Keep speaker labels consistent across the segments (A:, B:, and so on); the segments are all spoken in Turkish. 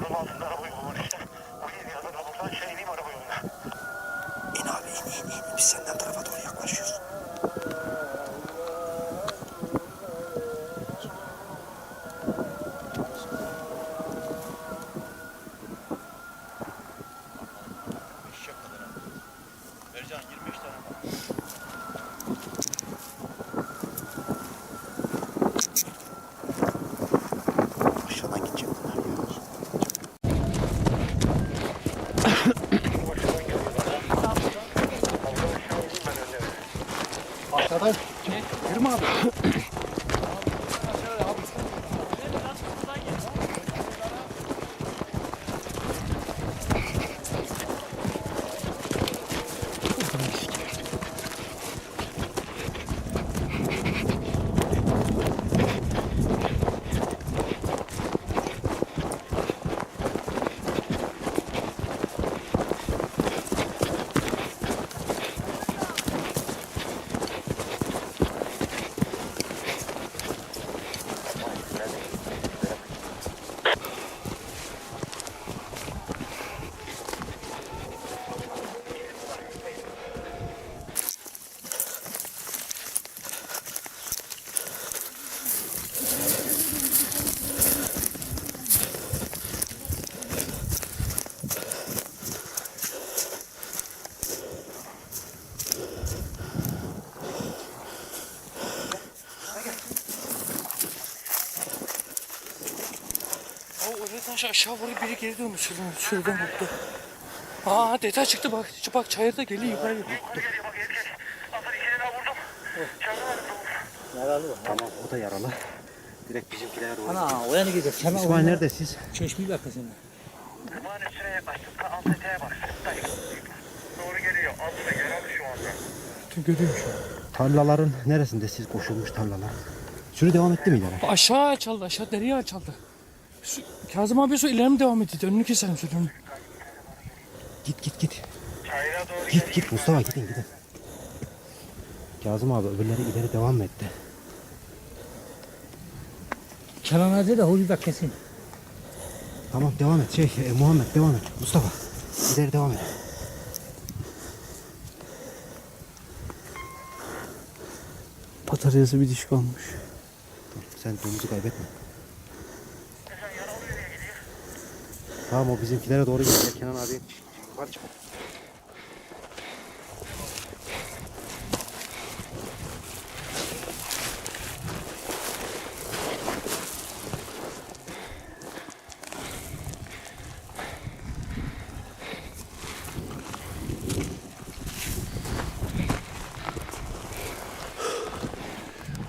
A: Araba altında araba yolu var işte.
B: O yedi yazan da buradan şey ineyim araba yoluna. İn abi in in in. Biz
A: senden tarafa doğru yaklaşıyoruz.
C: Aşağıdan yürüme abi.
D: O oradan aşağı, aşağı vuruyor biri geri döndü şuradan, şuradan vurdu. Aa detay çıktı bak, bak çayırda geliyor yukarı.
A: Tamam o da yaralı. Direkt bizimkilere doğru.
C: Ana o yana gidecek. Hemen
A: İsmail neredesiniz?
C: Çeşmeyi arkasında.
E: Duman üstüne yaklaştım. Ta alt eteğe bak. Dayı. Doğru geliyor. Altında yaralı şu anda.
D: Tüm görüyorum şu an.
A: Tarlaların neresinde siz koşulmuş tarlalar? Sürü devam etti mi ileri?
D: Aşağı açıldı, aşağı dereye açıldı. Su, Kazım abi su ileri mi devam ediyor? Önünü keselim sürünü.
A: Git git git.
E: Çayıra doğru
A: Git git Mustafa gidin gidin. Kazım abi öbürleri ileri devam etti?
C: Kenan Hacı da Hulusi bak kesin.
A: Tamam devam et. Şey e, Muhammed devam et. Mustafa ileri devam et.
D: Bataryası bir diş kalmış.
A: Dur, sen domuzu kaybetme. Tamam o bizimkilere doğru gidiyor. Kenan abi yukarı çık.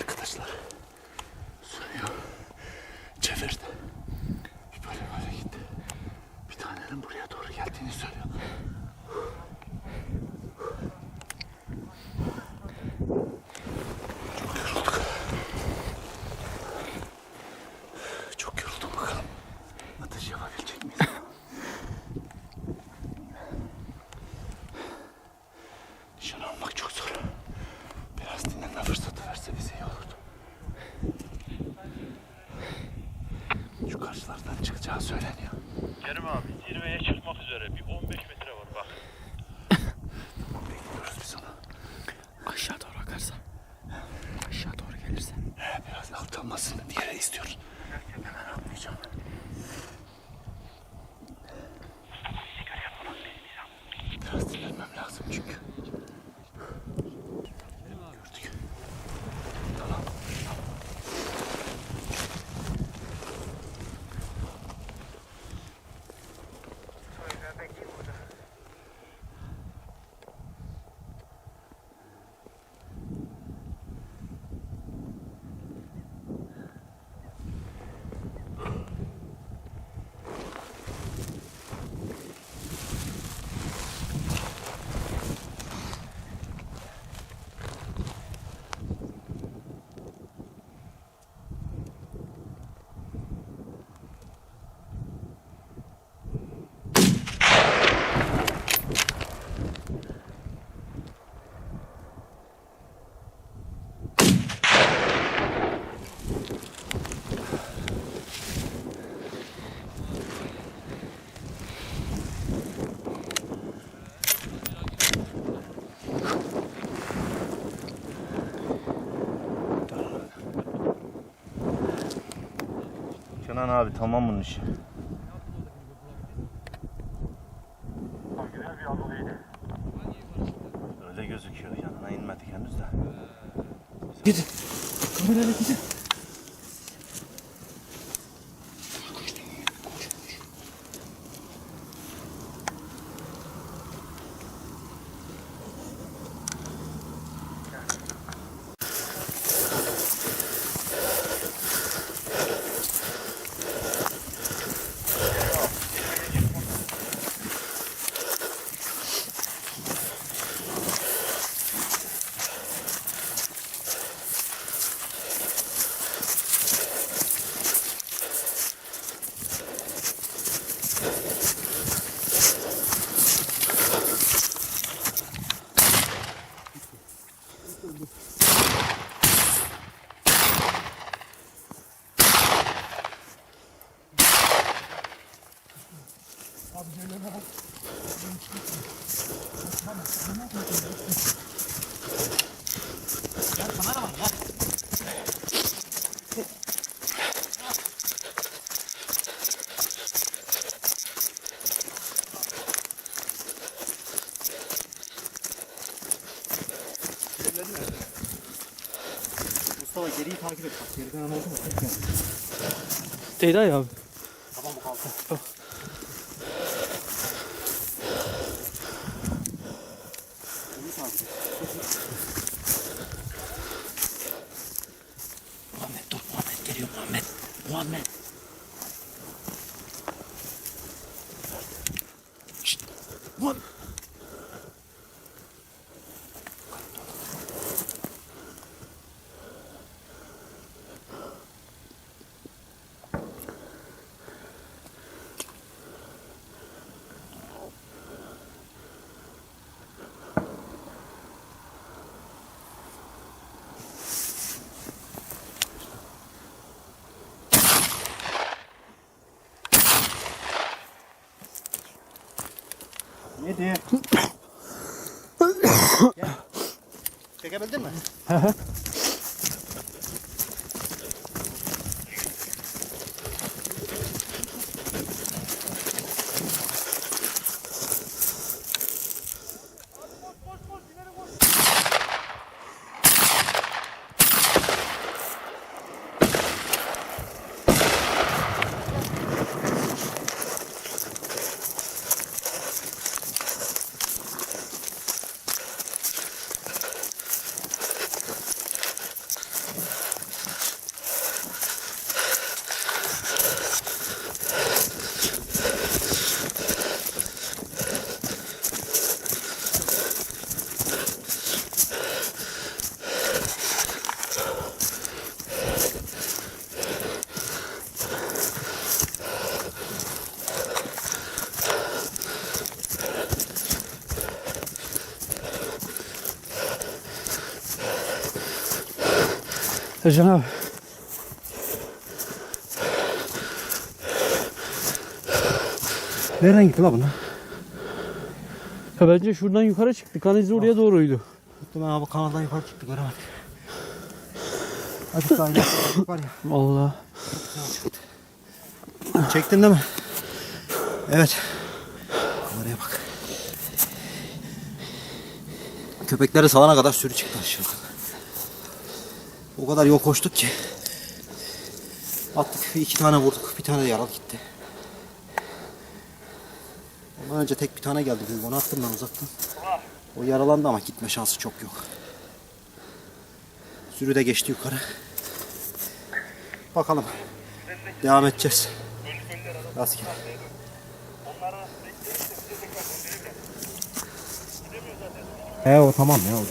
B: Arkadaşlar sürüyor. Çevirdi. Bir böyle böyle gitti. Bir tanenin buraya doğru geldiğini söylüyor. Çok yorulduk. Çok yoruldum bakalım. Atış yapabilecek miyiz? Nişan almak çok zor. Biraz dinlenme fırsatı verse bize iyi olurdu. Şu karşılardan çıkacağı söyleniyor.
E: Kerim abi zirveye çıkmak üzere. Bir 15 metre var bak.
B: Bekliyoruz biz onu.
D: Aşağı doğru akarsa. Aşağı doğru gelirse.
B: He, bir yere istiyoruz. Hemen atmayacağım. Kenan abi tamam bunun işi. Öyle gözüküyor. Yanına inmedik henüz de.
C: Gidin. Kamerayla gidin.
A: Mustafa geriyi takip et. Bak geriden oldu mu? Tek geldi.
D: Deyday abi.
A: Tamam bu kaldı. Geriyi takip et.
C: Muhammed dur Muhammed geliyor Muhammed. Muhammed.
A: Gel. Çekebildin mi?
D: Ercan abi.
A: Nereden gitti la bunlar?
D: Ya bence şuradan yukarı çıktı. Kan izi oraya doğruydu.
A: Gitti ben abi kanaldan yukarı çıktı göremedik. Azıcık daha ileride var ya.
D: Allah.
A: Çektin değil mi? Evet. Oraya bak. Köpekleri salana kadar sürü çıktı aşağıdan. O kadar yol koştuk ki. Attık iki tane vurduk. Bir tane de yaralı gitti. Ondan önce tek bir tane geldi. büyük. Onu attım ben uzaktan. O yaralandı ama gitme şansı çok yok. Sürü de geçti yukarı. Bakalım. Devam edeceğiz. Rastgele. He o tamam ya oldu.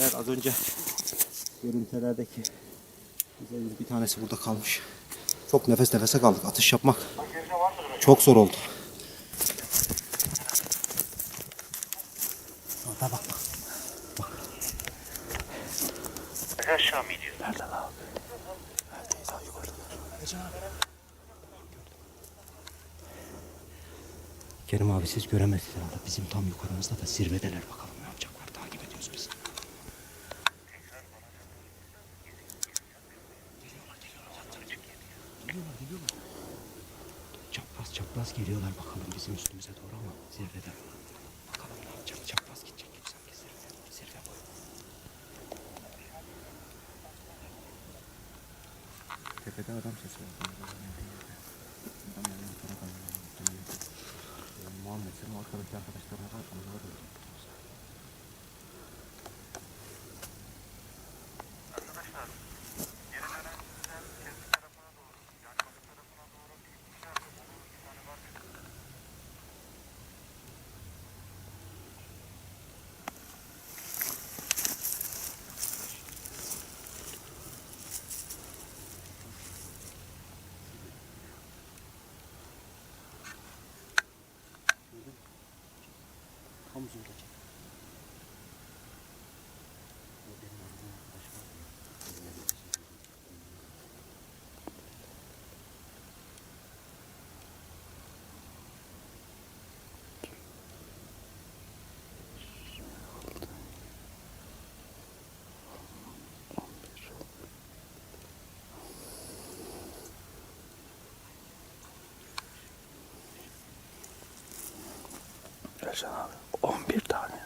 A: Evet az önce görüntülerdeki bir tanesi burada kalmış. Çok nefes nefese kaldık. Atış yapmak çok zor oldu. Orada bak.
E: Aşağı mı iniyor?
A: Kerim abi siz göremezsiniz. Bizim tam yukarımızda da zirvedeler bakalım ne yapacaklar. Takip ediyoruz biz. Geliyorlar, geliyorlar. Çapraz geliyorlar bakalım bizim üstümüze doğru ama zirvede. Bakalım ne yapacak. Çapraz gidecek sanki zirve. Zirve bu. Tepede adam sesi var. Adam yani yukarı kalıyor. Muhammed senin arkadaki arkadaşlarına da
E: Arkadaşlar geri dönen sizden kendi tarafına doğru yani bakı tarafına doğru bir ikişer de bunu bir tane var.
A: Tam zoom'da çek. O benim aradığım arkadaş var ya.
B: Ercan abi 11 tane.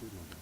A: Tschüss.